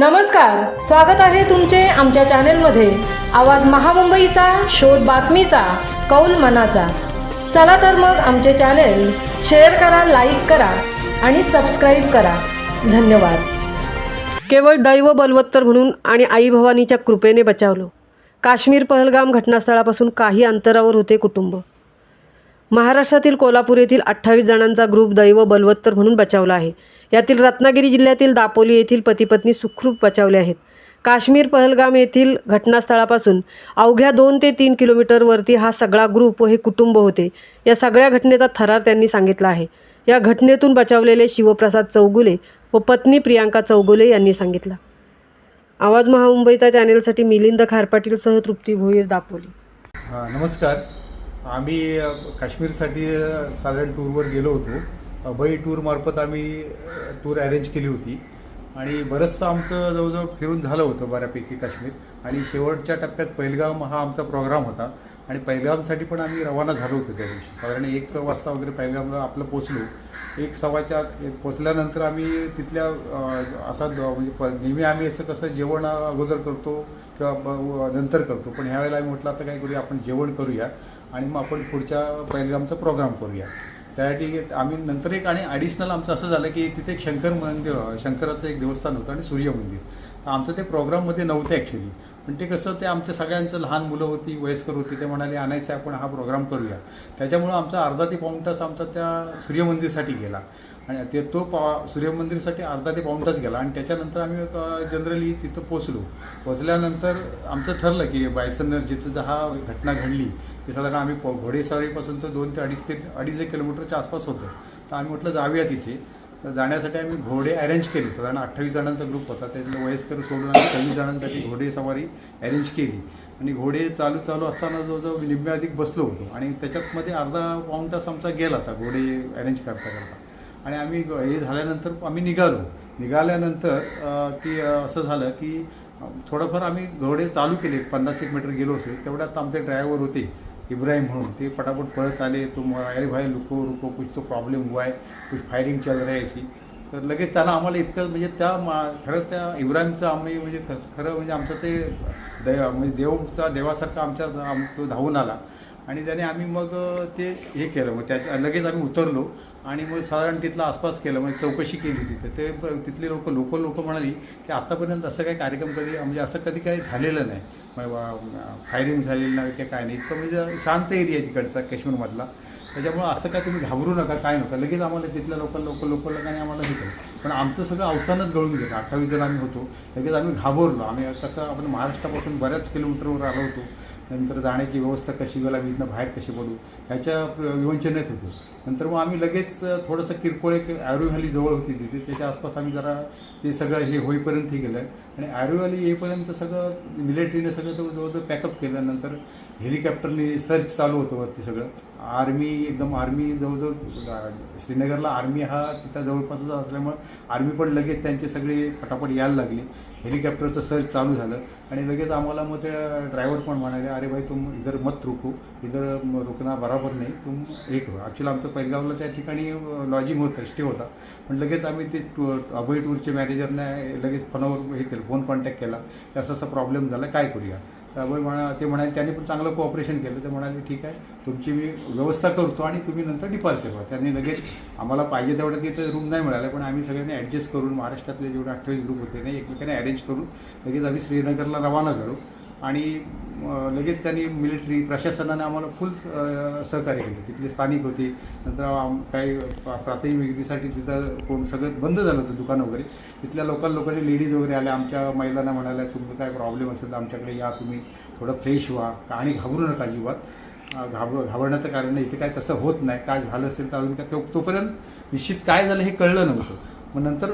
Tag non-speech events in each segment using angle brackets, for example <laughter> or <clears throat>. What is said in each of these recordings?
नमस्कार स्वागत आहे तुमचे आमच्या चॅनेलमध्ये. आवाज महामुंबईचा शोध बातमीचा कौल मनाचा. चला तर मग आमचे चॅनेल शेअर करा लाईक करा आणि सबस्क्राईब करा. धन्यवाद. केवळ दैव बलवत्तर म्हणून आणि आई भवानीच्या कृपेने बचावलो. काश्मीर पहलगाम घटनास्थळापासून काही अंतरावर होते कुटुंब. महाराष्ट्रातील कोल्हापूर येथील अठ्ठावीस जणांचा ग्रुप दैव बलवत्तर म्हणून बचावला आहे. यातील रत्नागिरी जिल्ह्यातील दापोली येथील पतीपत्नी सुखरूप बचावले आहेत. काश्मीर पहलगाम येथील घटनास्थळापासून अवघ्या दोन ते तीन किलोमीटरवरती हा सगळा ग्रुप व हे कुटुंब होते. या सगळ्या घटनेचा थरार त्यांनी सांगितला आहे. या घटनेतून बचावलेले शिवप्रसाद चौगुले व पत्नी प्रियांका चौगुले यांनी सांगितलं. आवाज महामुंबईचा चॅनेलसाठी मिलिंद खारपाटीलसह तृप्ती भोईर दापोली. हां नमस्कार. आम्ही काश्मीरसाठी साधारण टूरवर गेलो होतो. अभय टूरमार्फत आम्ही टूर अरेंज केली होती. आणि बरंचसं आमचं जवळजवळ फिरून झालं होतं बऱ्यापैकी काश्मीर. आणि शेवटच्या टप्प्यात पहिलगाम हा आमचा प्रोग्राम होता. आणि पहिलगामसाठी पण आम्ही रवाना झालो होतो त्या दिवशी. साधारण एक वाजता वगैरे पहिलगामला आपलं पोचलो एक सव्वाच्या आत एक पोचल्यानंतर आम्ही तिथल्या असा द- म्हणजे प- नेहमी आम्ही असं कसं जेवण अगोदर करतो किंवा नंतर करतो. पण ह्यावेळेला आम्ही म्हटलं आता काय करूया आपण जेवण करूया. आणि मग आपण पुढच्या पहिलगामचा प्रोग्राम करूया. त्यासाठी आम्ही नंतर एक आणि ॲडिशनल आमचं असं झालं की तिथे एक शंकर मंदिर शंकराचं एक देवस्थान होतं आणि सूर्य मंदिर तर आमचं ते प्रोग्राममध्ये नव्हतं ॲक्च्युली पण ते कसं ते आमच्या सगळ्यांचं लहान मुलं होती वयस्कर होती ते म्हणाले आणायचं आहे आपण हा प्रोग्राम करूया. त्याच्यामुळं आमचा अर्धा ते पाऊण तास आमचा त्या सूर्यमंदिरसाठी गेला. आणि ते तो पा सूर्यमंदिरसाठी अर्धा ते पाऊण तास गेला. आणि त्याच्यानंतर आम्ही जनरली तिथं पोचलो पोचल्यानंतर आमचं ठरलं की बायसनर जिथं जहा घटना घडली ते साधारण आम्ही पो- घोडेस्वारीपासून तर दोन ते अडीच ते अडीच एक किलोमीटरच्या आसपास होतं. तर आम्ही म्हटलं जाऊया तिथे. तर जाण्यासाठी आम्ही घोडे अरेंज केले. साधारण अठ्ठावीस जणांचा ग्रुप होता. त्यातलं वयस्कर सोडून आम्ही सव्वीस जणांसाठी घोडे सवारी अरेंज केली. आणि घोडे चालू चालू असताना जो जो निम्म्या अधिक बसलो होतो. आणि त्याच्यातमध्ये अर्धा पाऊण तास आमचा गेला होता घोडे अरेंज करता करता. आणि आम्ही हे झाल्यानंतर आम्ही निघालो. निघाल्यानंतर की असं झालं की थोडंफार आम्ही घोडे चालू केले. पन्नास एक मीटर गेलो असेल. तेवढ्यात आमचे ड्रायव्हर होते. इब्राहिम म्हणून. ते पटापट पळत आले तो म- अरे भाई लुको रुको कुछ तो प्रॉब्लेम हुआ है कुछ फायरिंग चल रहा है ऐसी. तर लगेच त्याला आम्हाला इतकं म्हणजे त्या मा खरं त्या इब्राहिमचं आम्ही म्हणजे कस खरं म्हणजे आमचं ते दै म्हणजे देवचा देवासारखा आमच्या आम तो धावून आला. आणि त्याने आम्ही मग ते हे केलं. मग त्याच्या लगेच आम्ही उतरलो आणि मग साधारण तिथला आसपास केलं म्हणजे चौकशी केली तिथे. ते तिथले लोक लोकल लोक म्हणाली की आत्तापर्यंत असं काही कार्यक्रम कधी म्हणजे असं कधी काही झालेलं नाही. फायरिंग झालेलं नाही ते काय नाही. इतकं म्हणजे शांत एरिया तिकडचा काश्मीरमधला. त्याच्यामुळं असं काय तुम्ही घाबरू नका काय नका. लगेच आम्हाला तिथल्या लोकल लोकल लोकल लोकांनी आम्हाला हे केलं. पण आमचं सगळं अवसानच गळून गेलं. अठ्ठावीस जण आम्ही होतो. लगेच आम्ही घाबरलो. आम्ही कसं आपण महाराष्ट्रापासून बऱ्याच किलोमीटरवर आलो होतो. नंतर जाण्याची व्यवस्था कशी गेला मी इथनं बाहेर कशी पडू ह्याच्या विवंचनेत होतो. नंतर मग आम्ही लगेच थोडंसं किरकोळ एक ॲरो जवळ होती तिथे. त्याच्या आसपास आम्ही जरा ते सगळं हे होईपर्यंत हे गेलं आणि ॲरो येईपर्यंत सगळं मिलिटरीने सगळं जवळजवळ पॅकअप केलं. नंतर हेलिकॉप्टरने सर्च चालू होतं वरती सगळं. आर्मी एकदम आर्मी जवळजवळ श्रीनगरला आर्मी हा तिथं जवळपासच असल्यामुळं आर्मी पण लगेच त्यांचे सगळे पटापट यायला लागले. हेलिकॉप्टरचं सर्च चालू झालं आणि लगेच आम्हाला मग ते ड्रायव्हर पण म्हणाले अरे भाई तुम इधर मत रुको इधर म- रुकना बराबर नाही तुम एक हो. ॲक्च्युली आमचं पैलगावला त्या ठिकाणी लॉजिंग होतं स्टे होता. पण लगेच आम्ही ते टू अभय टूरचे मॅनेजरने लगेच फोनवर हे केलं फोन कॉन्टॅक्ट केला की असं असा प्रॉब्लेम झाला काय करूया? तर म्हणा ते म्हणाले त्यांनी पण चांगलं कोऑपरेशन केलं. ते म्हणाले ठीक आहे तुमची मी व्यवस्था करतो आणि तुम्ही नंतर डिपार्चर व्हा त्यांनी लगेच आम्हाला पाहिजे तेवढं तिथं रूम नाही मिळालं पण आम्ही सगळ्यांनी ॲडजस्ट करून महाराष्ट्रातले जेवढे अठ्ठावीस ग्रुप होते नाही एकमेकांनी अरेंज करून लगेच आम्ही श्रीनगरला रवाना झालो. आणि लगेच त्यांनी मिलिटरी प्रशासनाने आम्हाला फुल सहकार्य केलं. तिथले स्थानिक होते नंतर आम- काही प्राथमिक विक्रीसाठी तिथं कोण सगळं बंद झालं होतं दुकान वगैरे. तिथल्या लोकल लोकांनी लेडीज वगैरे आल्या आमच्या महिलांना म्हणाल्या तुम्ही काय प्रॉब्लेम असेल तर आमच्याकडे या तुम्ही थोडं फ्रेश व्हा आणि घाबरू नका जीवात घाब घाबर घाबरण्याचं कारण नाही इथे काय तसं होत नाही काय झालं असेल तर अजून काय तो तोपर्यंत निश्चित काय झालं हे कळलं नव्हतं. मग नंतर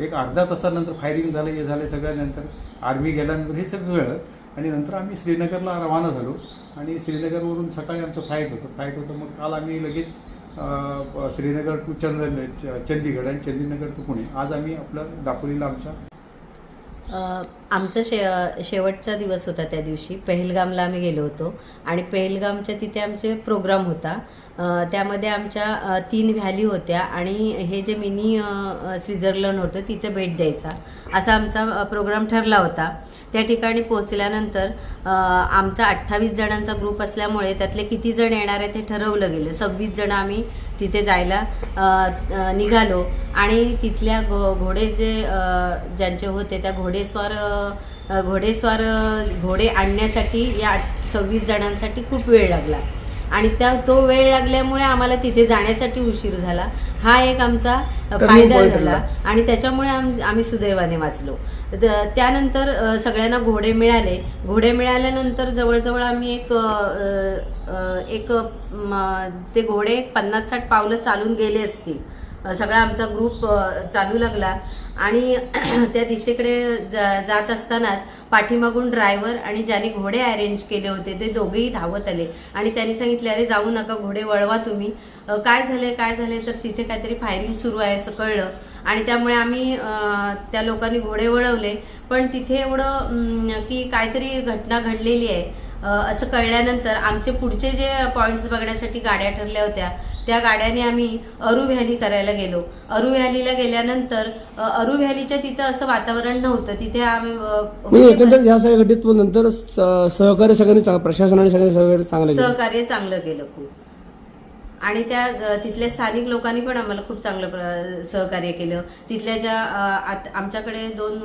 एक अर्धा तासानंतर फायरिंग झालं हे झालं सगळ्यानंतर आर्मी गेल्यानंतर हे सगळं कळलं आणि नंतर आम्ही श्रीनगरला रवाना झालो. आणि श्रीनगरवरून सकाळी आमचं फ्लाईट होतं. फ्लाईट होतं मग काल आम्ही लगेच श्रीनगर टू चंद च- चंदीगड आणि चंदीनगर टू पुणे. आज आम्ही आपलं दापोलीला आमच्या आमचा शे शेवटचा दिवस होता त्या दिवशी. पेहलगामला आम्ही गेलो होतो. आणि पेहलगामच्या तिथे आमचे प्रोग्राम होता. त्यामध्ये आमच्या तीन व्हॅली होत्या आणि हे जे मिनी स्वित्झर्लंड होतं तिथे भेट द्यायचा असा आमचा प्रोग्राम ठरला होता. त्या ठिकाणी पोहोचल्यानंतर आमचा अठ्ठावीस जणांचा ग्रुप असल्यामुळे त्यातले किती जण येणार आहे ते ठरवलं गेलं. सव्वीस जण आम्ही तिथे जायला निघालो. आणि तिथल्या घो घोडे जे ज्यांचे होते त्या घोडेस्वार घोडेस्वार घोडे आणण्यासाठी या सव्वीस जणांसाठी खूप वेळ लागला. आणि त्या तो वेळ लागल्यामुळे आम्हाला तिथे जाण्यासाठी उशीर झाला. हा एक आमचा फायदा झाला. आणि त्याच्यामुळे आम- आम्ही सुदैवाने वाचलो. त्यानंतर सगळ्यांना घोडे मिळाले. घोडे मिळाल्यानंतर जवळजवळ आम्ही एक एक ते घोडे पन्नास साठ पावलं चालून गेले असतील. सगळा आमचा ग्रुप चालू लागला. आणि <clears throat> त्या दिशेकडे जा- जात असतानाच पाठीमागून ड्रायव्हर आणि ज्याने घोडे अरेंज केले होते ते दोघेही धावत आले. आणि त्यांनी सांगितले अरे जाऊ नका घोडे वळवा तुम्ही. काय झाले काय झाले तर तिथे काहीतरी फायरिंग सुरू आहे असं कळलं. आणि त्यामुळे आम्ही त्या लोकांनी घोडे वळवले. पण तिथे एवढं की काहीतरी घटना घडलेली आहे. असं कळल्यानंतर आमचे पुढचे जे पॉईंट्स बघण्यासाठी गाड्या ठरल्या होत्या त्या गाड्याने आम्ही अरू व्हॅली करायला गेलो. अरू व्हॅलीला गेल्यानंतर अरू व्हॅलीच्या तिथं असं वातावरण नव्हतं. तिथे आम्ही एकंदरीत ह्या सगळ्या घटनेत पण नंतर सहकार्य सगळ्यांनी प्रशासनाने सगळ्यांनी सहकार्य चांगलं केलं. सहकार्य चांगलं केलं खूप. आणि त्या तिथल्या स्थानिक लोकांनी पण आम्हाला खूप चांगलं प्र- सहकार्य केलं. तिथल्या ज्या आत- आमच्याकडे दोन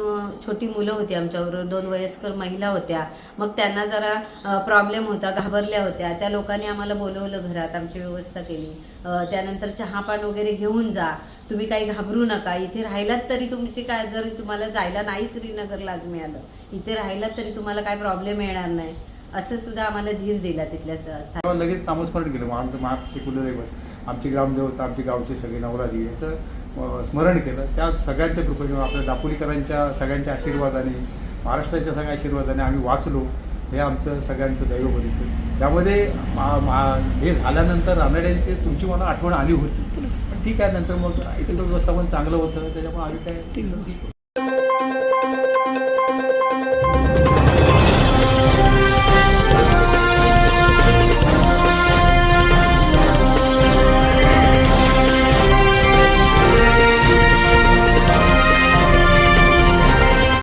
छोटी मुलं होती आमच्याबरोबर दोन वयस्कर महिला होत्या. मग त्यांना जरा प्रॉब्लेम होता घाबरल्या होत्या. त्या लोकांनी आम्हाला बोलवलं घरात आमची व्यवस्था केली. त्यानंतर चहापान वगैरे घेऊन जा. तुम्ही काही घाबरू नका. इथे राहिलात तरी तुमची काय जर तुम्हाला जायला नाही श्रीनगरला आज मिळालं. इथे राहिलात तरी तुम्हाला काय प्रॉब्लेम येणार नाही. असं सुद्धा आम्हाला धीर दिला तिथल्या लगेच नामस्मरण केलं मग आमचं महाराष्ट्र कुलदैवत आमची ग्रामदेवता आमची गावची सगळी नवराजी याचं स्मरण केलं. त्या सगळ्यांच्या कृपेने आपल्या दापोलीकरांच्या सगळ्यांच्या आशीर्वादाने महाराष्ट्राच्या सगळ्या आशीर्वादाने आम्ही वाचलो. हे आमचं सगळ्यांचं दैव बघितलं त्यामध्ये हे झाल्यानंतर रानड्यांची तुमची मला आठवण आली होती. पण ठीक आहे नंतर मग इथे व्यवस्थापन चांगलं होतं. त्याच्यामुळे आम्ही काय